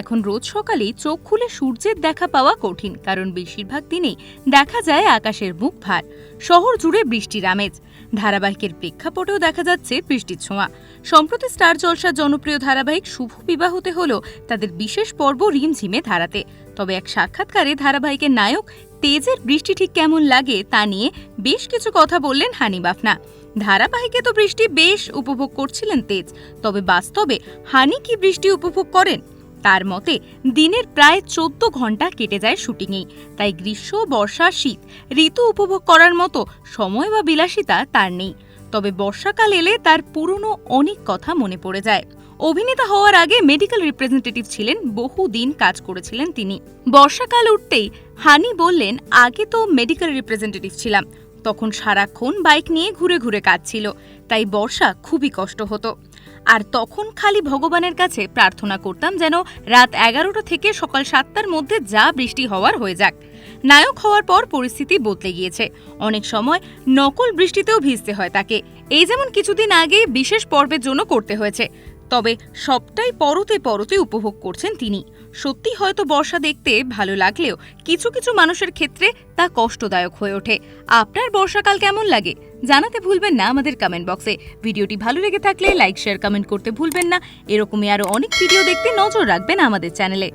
এখন রোজ সকালেই চোখ খুলে সূর্যের দেখা পাওয়া কঠিন, কারণ বেশিরভাগ দিনেই দেখা যায় আকাশের মুখ ভার। শহর জুড়ে বৃষ্টির আমেজ। ধারাবাহিকের প্রেক্ষাপটেও দেখা যাচ্ছে বৃষ্টির ছোঁয়া। সম্প্রতি স্টার জলসার জনপ্রিয় ধারাবাহিক শুভ বিবাহতে হলো তাদের বিশেষ পর্ব রিমঝিমে ধারাতে। তবে এক সাক্ষাৎকারে ধারাবাহিকের নায়ক তেজের বৃষ্টি ঠিক কেমন লাগে তা নিয়ে বেশ কিছু কথা বললেন হানি বাফনা ধারাবাহিকে তো বৃষ্টি বেশ উপভোগ করছিলেন তেজ। তবে বাস্তবে হানি কি বৃষ্টি উপভোগ করেন? তার মতে, দিনের প্রায় চোদ্দ ঘণ্টা কেটে যায় শুটিংয়েই। তাই গ্রীষ্ম, বর্ষা, শীত ঋতু উপভোগ করার মতো সময় বা বিলাসিতা তার নেই। তবে বর্ষাকাল এলে তার পুরনো অনেক কথা মনে পড়ে যায়। অভিনেতা হওয়ার আগে মেডিকেল রিপ্রেজেন্টেটিভ ছিলেন বহুদিন কাজ করেছিলেন তিনি। বর্ষাকাল উঠতেই হানি বললেন, আগে তো মেডিকেল রিপ্রেজেন্টেটিভ ছিলাম। তখন সারাক্ষণ বাইক নিয়ে ঘুরে ঘুরে কাজ ছিল তাই বর্ষা খুবই কষ্ট হতো। আর তখন খালি ভগবানের কাছে প্রার্থনা করতাম যেন রাত এগারোটা থেকে সকাল সাতটার মধ্যে যা বৃষ্টি হওয়ার হয়ে যাক। নায়ক হওয়ার পর পরিস্থিতি বদলে গিয়েছে। অনেক সময় নকল বৃষ্টিতেও ভিজতে হয় তাকে। এই যেমন কিছুদিন আগে বিশেষ পর্বের জন্য করতে হয়েছে। তবে সবটাই পরতে পরতে উপভোগ করছেন তিনি। সত্যি হয়তো বর্ষা দেখতে ভালো লাগলেও কিছু কিছু মানুষের ক্ষেত্রে তা কষ্টদায়ক হয়ে ওঠে। আপনার বর্ষাকাল কেমন লাগে? জানাতে ভুলবেন না আমাদের কমেন্ট বক্সে ভিডিওটি ভালো লেগে থাকলে লাইক শেয়ার কমেন্ট করতে ভুলবেন না। এরকমই আরও অনেক ভিডিও দেখতে নজর রাখবেন আমাদের চ্যানেলে